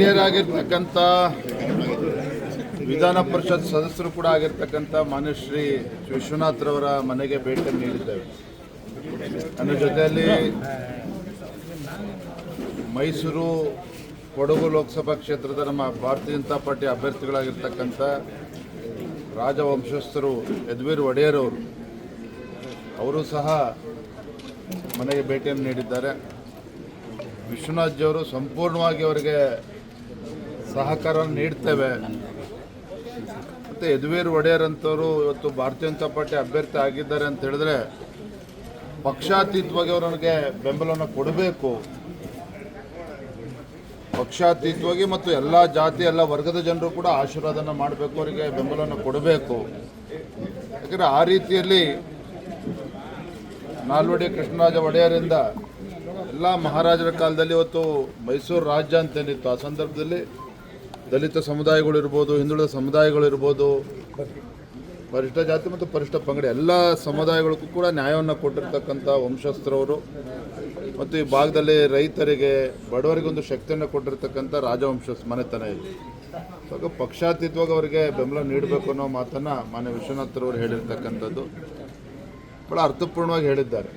ಹಿರಿಯರಾಗಿರ್ತಕ್ಕಂಥ ವಿಧಾನ ಪರಿಷತ್ ಸದಸ್ಯರು ಕೂಡ ಆಗಿರ್ತಕ್ಕಂಥ ಮಾನ್ಯ ಶ್ರೀ ವಿಶ್ವನಾಥ್ರವರ ಮನೆಗೆ ಭೇಟಿ ನೀಡಿದ್ದೇವೆ. ನನ್ನ ಜೊತೆಯಲ್ಲಿ ಮೈಸೂರು ಕೊಡಗು ಲೋಕಸಭಾ ಕ್ಷೇತ್ರದ ನಮ್ಮ ಭಾರತೀಯ ಜನತಾ ಪಾರ್ಟಿ ಅಭ್ಯರ್ಥಿಗಳಾಗಿರ್ತಕ್ಕಂಥ ರಾಜವಂಶಸ್ಥರು ಯದ್ವೀರ್ ಒಡೆಯರ್ ಅವರು ಅವರು ಸಹ ಮನೆಗೆ ಭೇಟಿಯನ್ನು ನೀಡಿದ್ದಾರೆ. ವಿಶ್ವನಾಥ್ ಜಿಯವರು ಸಂಪೂರ್ಣವಾಗಿ ಅವರಿಗೆ ಸಹಕಾರವನ್ನು ನೀಡ್ತೇವೆ. ಮತ್ತು ಯದುವೀರ್ ಒಡೆಯರ್ ಅಂತವರು ಇವತ್ತು ಭಾರತೀಯ ಜನತಾ ಪಾರ್ಟಿ ಅಭ್ಯರ್ಥಿ ಆಗಿದ್ದಾರೆ ಅಂತ ಹೇಳಿದ್ರೆ ಪಕ್ಷಾತೀತವಾಗಿ ನನಗೆ ಬೆಂಬಲವನ್ನು ಕೊಡಬೇಕು. ಪಕ್ಷಾತೀತವಾಗಿ ಮತ್ತು ಎಲ್ಲ ಜಾತಿ, ಎಲ್ಲ ವರ್ಗದ ಜನರು ಕೂಡ ಆಶೀರ್ವಾದನ ಮಾಡಬೇಕು, ಅವರಿಗೆ ಬೆಂಬಲವನ್ನು ಕೊಡಬೇಕು. ಯಾಕಂದರೆ ಆ ರೀತಿಯಲ್ಲಿ ನಾಲ್ವಡಿ ಕೃಷ್ಣರಾಜ ಒಡೆಯರಿಂದ ಎಲ್ಲ ಮಹಾರಾಜರ ಕಾಲದಲ್ಲಿ ಇವತ್ತು ಮೈಸೂರು ರಾಜ್ಯ ಅಂತೇನಿತ್ತು ಆ ಸಂದರ್ಭದಲ್ಲಿ ದಲಿತ ಸಮುದಾಯಗಳು ಇರ್ಬೋದು ಹಿಂದುಳಿದ ಸಮುದಾಯಗಳು ಇರ್ಬೋದು ಪರಿಷ್ಠ ಜಾತಿ ಮತ್ತು ಪರಿಷ್ಠ ಪಂಗಡ, ಎಲ್ಲ ಸಮುದಾಯಗಳಿಗೂ ಕೂಡ ನ್ಯಾಯವನ್ನು ಕೊಟ್ಟಿರ್ತಕ್ಕಂಥ ವಂಶಸ್ಥರವರು. ಮತ್ತು ಈ ಭಾಗದಲ್ಲಿ ರೈತರಿಗೆ, ಬಡವರಿಗೊಂದು ಶಕ್ತಿಯನ್ನು ಕೊಟ್ಟಿರ್ತಕ್ಕಂಥ ರಾಜವಂಶ ಮನೆತನ ಇದೆ. ಸೊ ಹಾಗಾಗಿ ಪಕ್ಷಾತೀತವಾಗಿ ಅವರಿಗೆ ಬೆಂಬಲ ನೀಡಬೇಕು ಅನ್ನೋ ಮಾತನ್ನು ಮಾನ್ಯ ವಿಶ್ವನಾಥ್ರವರು ಹೇಳಿರ್ತಕ್ಕಂಥದ್ದು. ಭಾಳ ಅರ್ಥಪೂರ್ಣವಾಗಿ ಹೇಳಿದ್ದಾರೆ.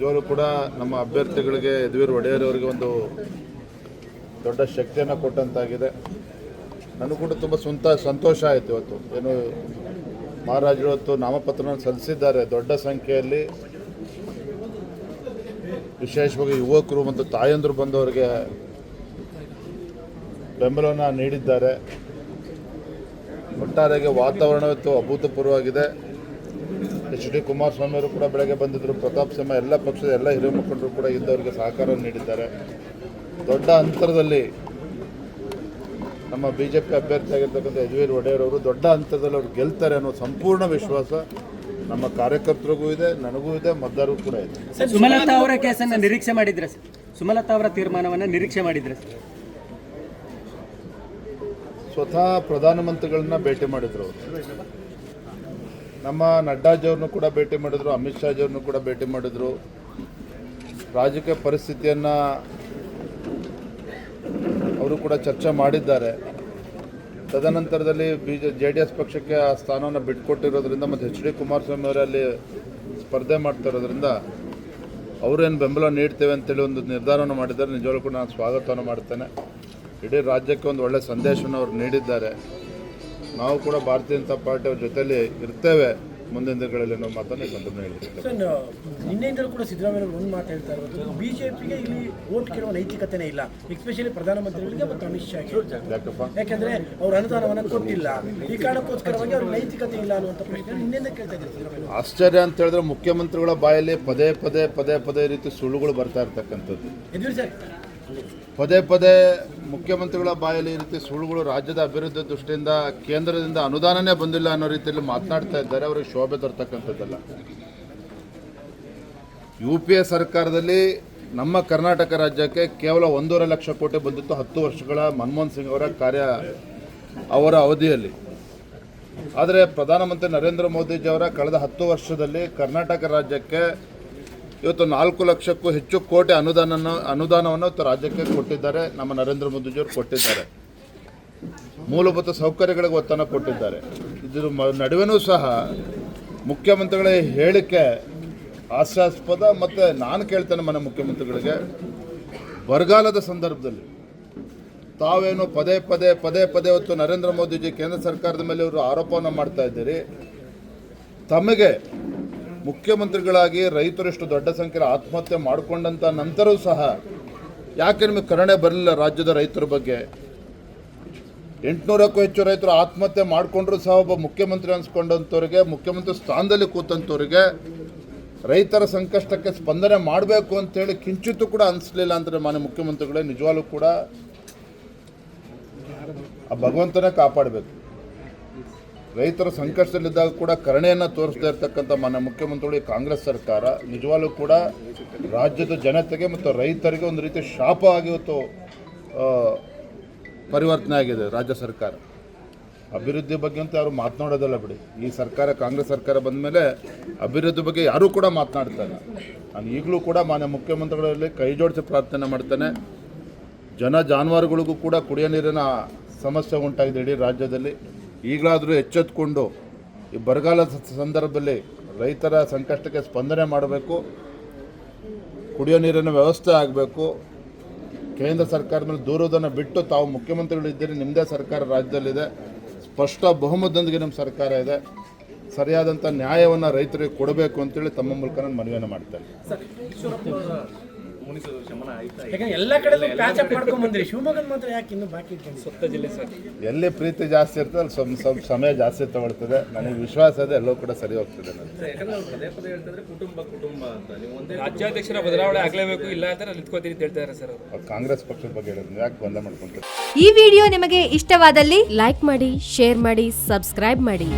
ಜೋರು ಕೂಡ ನಮ್ಮ ಅಭ್ಯರ್ಥಿಗಳಿಗೆ ಯದುವೀರ್ ಒಡೆಯರ್ ಅವರಿಗೆ ಒಂದು ದೊಡ್ಡ ಶಕ್ತಿಯನ್ನು ಕೊಟ್ಟಂತಾಗಿದೆ. ನನಗೂ ಕೂಡ ತುಂಬ ಸ್ವಂತ ಸಂತೋಷ ಆಯಿತು ಇವತ್ತು. ಏನು ಮಹಾರಾಜರು ಇವತ್ತು ನಾಮಪತ್ರನ ಸಲ್ಲಿಸಿದ್ದಾರೆ ದೊಡ್ಡ ಸಂಖ್ಯೆಯಲ್ಲಿ. ವಿಶೇಷವಾಗಿ ಯುವಕರು ಮತ್ತು ತಾಯಂದರು ಬಂದವರಿಗೆ ಬೆಂಬಲವನ್ನು ನೀಡಿದ್ದಾರೆ. ಒಟ್ಟಾರೆಗೆ ವಾತಾವರಣ ಇವತ್ತು ಅಭೂತಪೂರ್ವವಾಗಿದೆ. ಎಚ್ ಡಿ ಕುಮಾರಸ್ವಾಮಿಯವರು ಕೂಡ ಬೆಳಗ್ಗೆ ಬಂದಿದ್ದರು ಪ್ರತಾಪ್ ಸಿಂಹ ಎಲ್ಲ ಪಕ್ಷದ ಎಲ್ಲ ಹಿರಿಯ ಮುಖಂಡರು ಕೂಡ ಇದ್ದವರಿಗೆ ಸಹಕಾರ ನೀಡಿದ್ದಾರೆ. ದೊಡ್ಡ ಅಂತರದಲ್ಲಿ ನಮ್ಮ ಬಿ ಜೆ ಪಿ ಅಭ್ಯರ್ಥಿ ಆಗಿರ್ತಕ್ಕಂಥ ಯದುವೀರ್ ಒಡೆಯರ್ ಅವರು ದೊಡ್ಡ ಹಂತದಲ್ಲಿ ಅವರು ಗೆಲ್ತಾರೆ ಅನ್ನೋ ಸಂಪೂರ್ಣ ವಿಶ್ವಾಸ ನಮ್ಮ ಕಾರ್ಯಕರ್ತರಿಗೂ ಇದೆ ನನಗೂ ಇದೆ ಮತದಾರರು ಕೂಡ ಇದೆ. ಸುಮಲತಾ ಅವರ ಕೇಸನ್ನು ನಿರೀಕ್ಷೆ ಮಾಡಿದ್ರೆ ಸುಮಲತಾ ಅವರ ತೀರ್ಮಾನವನ್ನು ನಿರೀಕ್ಷೆ ಮಾಡಿದ್ರೆ ಸ್ವತಃ ಪ್ರಧಾನಮಂತ್ರಿಗಳನ್ನ ಭೇಟಿ ಮಾಡಿದ್ರು ಅವರು. ನಮ್ಮ ನಡ್ಡಾಜಿಯವ್ರನ್ನೂ ಕೂಡ ಭೇಟಿ ಮಾಡಿದ್ರು ಅಮಿತ್ ಶಾಜಿಯವ್ರನ್ನೂ ಕೂಡ ಭೇಟಿ ಮಾಡಿದ್ರು. ರಾಜಕೀಯ ಪರಿಸ್ಥಿತಿಯನ್ನು ಅವರು ಕೂಡ ಚರ್ಚೆ ಮಾಡಿದ್ದಾರೆ. ತದನಂತರದಲ್ಲಿ ಬಿ ಜೆ ಡಿ ಎಸ್ ಪಕ್ಷಕ್ಕೆ ಆ ಸ್ಥಾನವನ್ನು ಬಿಟ್ಕೊಟ್ಟಿರೋದ್ರಿಂದ ಮತ್ತು ಎಚ್ ಡಿ ಕುಮಾರಸ್ವಾಮಿ ಅವರಲ್ಲಿ ಸ್ಪರ್ಧೆ ಮಾಡ್ತಾ ಇರೋದ್ರಿಂದ ಅವರೇನು ಬೆಂಬಲ ನೀಡ್ತೇವೆ ಅಂತೇಳಿ ಒಂದು ನಿರ್ಧಾರವನ್ನು ಮಾಡಿದ್ದಾರೆ. ನಿಜವಾಗ್ಲೂ ಕೂಡ ನಾನು ಸ್ವಾಗತವನ್ನು ಮಾಡ್ತೇನೆ. ಇಡೀ ರಾಜ್ಯಕ್ಕೆ ಒಂದು ಒಳ್ಳೆಯ ಸಂದೇಶವನ್ನು ಅವರು ನೀಡಿದ್ದಾರೆ. ನಾವು ಕೂಡ ಭಾರತೀಯ ಜನತಾ ಪಾರ್ಟಿ ಅವ್ರ ಜೊತೆಲಿ ಇರ್ತೇವೆ. ಮುಂದಿನ ದಿನಗಳಲ್ಲಿ ಅನ್ನೋ ಮಾತನ್ನ ಸಂದರ್ಭ ಸರ್ ನಿನ್ನೆಯಿಂದಲೂ ಕೂಡ ಸಿದ್ದರಾಮಯ್ಯ ಒಂದು ಮಾತು ಹೇಳ್ತಾ ಇರೋದು ಬಿಜೆಪಿಗೆ ಇಲ್ಲಿ ವೋಟ್ ಕೇಳುವ ನೈತಿಕತೆನೇ ಇಲ್ಲ ಎಸ್ಪೆಷಲಿ ಪ್ರಧಾನಮಂತ್ರಿಗಳಿಗೆ ಮತ್ತು ಅಮಿತ್ ಶಾ ಯಾಕಂದ್ರೆ ಅವ್ರ ಅನುದಾನವನ್ನು ಕೊಟ್ಟಿಲ್ಲ. ಈ ಕಾರಣಕ್ಕೋಸ್ಕರವಾಗಿ ಅವ್ರ ನೈತಿಕತೆ ಇಲ್ಲ ಅನ್ನುವಂಥ ಪ್ರಶ್ನೆ ನಿನ್ನೆಯಿಂದ ಕೇಳ್ತಾ ಇದ್ದಾರೆ ಆಶ್ಚರ್ಯ ಅಂತ ಹೇಳಿದ್ರೆ ಮುಖ್ಯಮಂತ್ರಿಗಳ ಬಾಯಲ್ಲಿ ಪದೇ ಪದೇ ಪದೇ ಪದೇ ರೀತಿ ಸುಳ್ಳುಗಳು ಬರ್ತಾ ಇರ್ತಕ್ಕಂಥದ್ದು. ಪದೇ ಪದೇ ಮುಖ್ಯಮಂತ್ರಿಗಳ ಬಾಯಲ್ಲಿ ಈ ರೀತಿ ಸುಳ್ಳುಗಳು ರಾಜ್ಯದ ಅಭಿವೃದ್ಧಿ ದೃಷ್ಟಿಯಿಂದ, ಕೇಂದ್ರದಿಂದ ಅನುದಾನನೇ ಬಂದಿಲ್ಲ ಅನ್ನೋ ರೀತಿಯಲ್ಲಿ ಮಾತನಾಡ್ತಾ ಇದ್ದಾರೆ, ಅವರಿಗೆ ಶೋಭೆ ತರ್ತಕ್ಕಂಥದ್ದಲ್ಲ. ಯು ಪಿ ಎ ಸರ್ಕಾರದಲ್ಲಿ ನಮ್ಮ ಕರ್ನಾಟಕ ರಾಜ್ಯಕ್ಕೆ ಕೇವಲ ಒಂದೂವರೆ ಲಕ್ಷ ಕೋಟಿ ಬಂದಿತ್ತು ಹತ್ತು ವರ್ಷಗಳ ಮನಮೋಹನ್ ಸಿಂಗ್ ಅವರ ಕಾರ್ಯ, ಅವರ ಅವಧಿಯಲ್ಲಿ. ಆದರೆ ಪ್ರಧಾನಮಂತ್ರಿ ನರೇಂದ್ರ ಮೋದಿಜಿಯವರ ಕಳೆದ ಹತ್ತು ವರ್ಷದಲ್ಲಿ ಕರ್ನಾಟಕ ರಾಜ್ಯಕ್ಕೆ ಇವತ್ತು ನಾಲ್ಕು ಲಕ್ಷಕ್ಕೂ ಹೆಚ್ಚು ಕೋಟಿ ಅನುದಾನ ಅನುದಾನವನ್ನು ರಾಜ್ಯಕ್ಕೆ ಕೊಟ್ಟಿದ್ದಾರೆ. ನಮ್ಮ ನರೇಂದ್ರ ಮೋದಿಜಿಯವರು ಕೊಟ್ಟಿದ್ದಾರೆ. ಮೂಲಭೂತ ಸೌಕರ್ಯಗಳಿಗೆ ಒತ್ತನ್ನು ಕೊಟ್ಟಿದ್ದಾರೆ. ಇದರ ನಡುವೆನೂ ಸಹ ಮುಖ್ಯಮಂತ್ರಿಗಳ ಹೇಳಿಕೆ ಹಾಸ್ಯಾಸ್ಪದ ಮತ್ತು ನಾನು ಕೇಳ್ತೇನೆ ಮನೆ ಮುಖ್ಯಮಂತ್ರಿಗಳಿಗೆ. ಬರಗಾಲದ ಸಂದರ್ಭದಲ್ಲಿ ತಾವೇನು ಪದೇ ಪದೇ ಪದೇ ಪದೇ ಹೊತ್ತು ನರೇಂದ್ರ ಮೋದಿಜಿ ಕೇಂದ್ರ ಸರ್ಕಾರದ ಮೇಲೆ ಇವರು ಆರೋಪವನ್ನು ಮಾಡ್ತಾ ಇದ್ದೀರಿ. ತಮಗೆ ಮುಖ್ಯಮಂತ್ರಿಗಳಾಗಿ ರೈತರಿಷ್ಟು ದೊಡ್ಡ ಸಂಖ್ಯೆಯ ಆತ್ಮಹತ್ಯೆ ಮಾಡಿಕೊಂಡಂಥ ನಂತರವೂ ಸಹ ಯಾಕೆ ನಿಮಗೆ ಕರುಣೆ ಬರಲಿಲ್ಲ ರಾಜ್ಯದ ರೈತರ ಬಗ್ಗೆ? ಎಂಟುನೂರಕ್ಕೂ ಹೆಚ್ಚು ರೈತರು ಆತ್ಮಹತ್ಯೆ ಮಾಡಿಕೊಂಡ್ರೂ ಸಹ ಒಬ್ಬ ಮುಖ್ಯಮಂತ್ರಿ ಅನ್ಸ್ಕೊಂಡಂಥವ್ರಿಗೆ, ಮುಖ್ಯಮಂತ್ರಿ ಸ್ಥಾನದಲ್ಲಿ ಕೂತಂಥವ್ರಿಗೆ ರೈತರ ಸಂಕಷ್ಟಕ್ಕೆ ಸ್ಪಂದನೆ ಮಾಡಬೇಕು ಅಂತೇಳಿ ಕಿಂಚಿತ್ತು ಕೂಡ ಅನಿಸ್ಲಿಲ್ಲ ಅಂದರೆ ಮಾನ್ಯ ಮುಖ್ಯಮಂತ್ರಿಗಳೇ, ನಿಜವಾಗ್ಲೂ ಕೂಡ ಆ ಭಗವಂತನೇ ಕಾಪಾಡಬೇಕು. ರೈತರ ಸಂಕಷ್ಟದಲ್ಲಿದ್ದಾಗ ಕೂಡ ಕರುಣೆಯನ್ನು ತೋರಿಸದೇ ಇರತಕ್ಕಂಥ ಮಾನ್ಯ ಮುಖ್ಯಮಂತ್ರಿಗಳು ಕಾಂಗ್ರೆಸ್ ಸರ್ಕಾರ ನಿಜವಾಗ್ಲೂ ಕೂಡ ರಾಜ್ಯದ ಜನತೆಗೆ ಮತ್ತು ರೈತರಿಗೆ ಒಂದು ರೀತಿ ಶಾಪ ಆಗಿವತ್ತು ಪರಿವರ್ತನೆ ಆಗಿದೆ ರಾಜ್ಯ ಸರ್ಕಾರ. ಅಭಿವೃದ್ಧಿ ಬಗ್ಗೆ ಅಂತ ಯಾರು ಮಾತನಾಡೋದಲ್ಲ ಬಿಡಿ. ಈ ಸರ್ಕಾರ, ಕಾಂಗ್ರೆಸ್ ಸರ್ಕಾರ ಬಂದ ಮೇಲೆ ಅಭಿವೃದ್ಧಿ ಬಗ್ಗೆ ಯಾರೂ ಕೂಡ ಮಾತನಾಡ್ತಾರೆ. ನಾನು ಈಗಲೂ ಕೂಡ ಮಾನ್ಯ ಮುಖ್ಯಮಂತ್ರಿಗಳಲ್ಲಿ ಕೈ ಜೋಡಿಸಿ ಪ್ರಾರ್ಥನೆ ಮಾಡ್ತೇನೆ. ಜನ ಜಾನುವಾರುಗಳಿಗೂ ಕೂಡ ಕುಡಿಯೋ ನೀರಿನ ಸಮಸ್ಯೆ ಉಂಟಾಗಿದೆ ಇಡೀ ರಾಜ್ಯದಲ್ಲಿ. ಈಗಲಾದರೂ ಎಚ್ಚೆತ್ತುಕೊಂಡು ಈ ಬರಗಾಲದ ಸಂದರ್ಭದಲ್ಲಿ ರೈತರ ಸಂಕಷ್ಟಕ್ಕೆ ಸ್ಪಂದನೆ ಮಾಡಬೇಕು, ಕುಡಿಯೋ ನೀರಿನ ವ್ಯವಸ್ಥೆ ಆಗಬೇಕು, ಕೇಂದ್ರ ಸರ್ಕಾರದ ಮೇಲೆ ದೂರೋದನ್ನು ಬಿಟ್ಟು ತಾವು ಮುಖ್ಯಮಂತ್ರಿಗಳಿದ್ದೀರಿ ನಿಮ್ಮದೇ ಸರ್ಕಾರ ರಾಜ್ಯದಲ್ಲಿದೆ, ಸ್ಪಷ್ಟ ಬಹುಮತದೊಂದಿಗೆ ನಮ್ಮ ಸರ್ಕಾರ ಇದೆ ಸರಿಯಾದಂಥ ನ್ಯಾಯವನ್ನು ರೈತರಿಗೆ ಕೊಡಬೇಕು ಅಂತೇಳಿ ತಮ್ಮ ಮೂಲಕ ನಾನು ಮನವಿಯನ್ನು ಮಾಡ್ತೇನೆ. ಯಾಕಂದ್ರೆ ಎಲ್ಲ ಕಡೆ ಪ್ಯಾಚ್ ಅಪ್ ಮಾಡ್ಕೊಂಡ್ ಬಂದ್ರಿ. ಶಿವಮೊಗ್ಗದ ಮಾತ್ರ ಯಾಕೆ ಇನ್ನು ಬಾಕಿ ಇಟ್ಕೊಂಡಿದ್ದೀರಿ? ಎಲ್ಲಿ ಪ್ರೀತಿ ಜಾಸ್ತಿ ಇರ್ತದೆ ಅಲ್ಲಿ ಸ್ವಲ್ಪ ಸ್ವಲ್ಪ ಸಮಯ ಜಾಸ್ತಿ ತಗೊಳ್ತದೆ. ನನಗೆ ವಿಶ್ವಾಸ ಇದೆ ಎಲ್ಲೋ ಕೂಡ ಸರಿ ಹೋಗ್ತದೆ ನನಗೆ. ಯಾಕಂದ್ರೆ ಅವ್ರು ಪದೇ ಪದೇ ಹೇಳ್ತಾರೆ ಕುಟುಂಬ ಕುಟುಂಬ ಅಂತ. ನೀವು ಒಂದೇ ರಾಜ್ಯಾಧ್ಯಕ್ಷರ ಬದಲಾವಣೆ ಆಗಲೇಬೇಕು ಇಲ್ಲ ಅಂತ ನಾನು ನಿಂತ್ಕೋತೀನಿ ಅಂತ ಹೇಳ್ತಾರೆ ಸರ್ ಅವರು. ಅವ್ರು ಕಾಂಗ್ರೆಸ್ ಪಕ್ಷದ ಬಗ್ಗೆ ಹೇಳಿದ್ರು ಯಾಕೆ ಬಂದ ಮಾಡ್ಕೊಂತಾರೆ ಈ ವಿಡಿಯೋ ನಿಮಗೆ ಇಷ್ಟವಾದಲ್ಲಿ ಲೈಕ್ ಮಾಡಿ ಶೇರ್ ಮಾಡಿ ಸಬ್ಸ್ಕ್ರೈಬ್ ಮಾಡಿ.